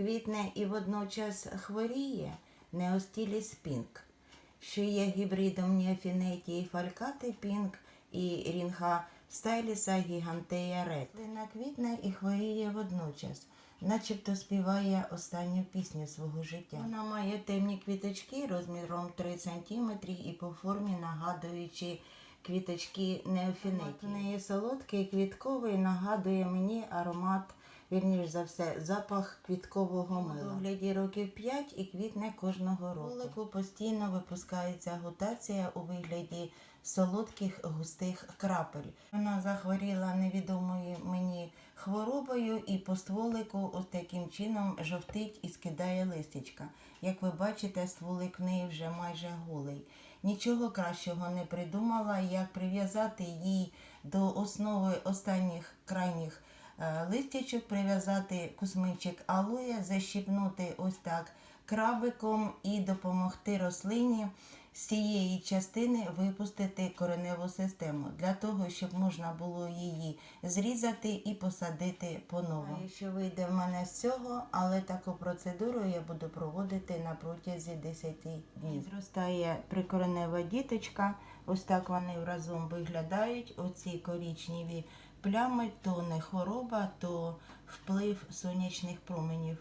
квітне і водночас хворіє неостіліс пінк, що є гібридом ніофінетії фалькати пінк і рінга стайліса гігантея ред. Вона квітне і хворіє водночас, начебто співає останню пісню свого життя. Вона має темні квіточки розміром 3 см і по формі нагадуючи квіточки неофінетії. У неї солодкий квітковий нагадує мені аромат вірніш за все, запах квіткового мила. У вигляді років 5 і квітне кожного року. Вулику постійно випускається гутація у вигляді солодких густих крапель. Вона захворіла невідомою мені хворобою і по стволику ось таким чином жовтить і скидає листячка. Як ви бачите, стволик в неї вже майже голий. Нічого кращого не придумала, як прив'язати їй до основи останніх крайніх листячок, прив'язати кусмичок алоє, защіпнути ось так крабиком і допомогти рослині з цієї частини випустити кореневу систему для того, щоб можна було її зрізати і посадити по-новому. Що вийде в мене з цього, але таку процедуру я буду проводити на протязі 10 днів. Зростає прикоренева діточка, ось так вони разом виглядають. Оці корічневі плями, то не хвороба, то вплив сонячних променів.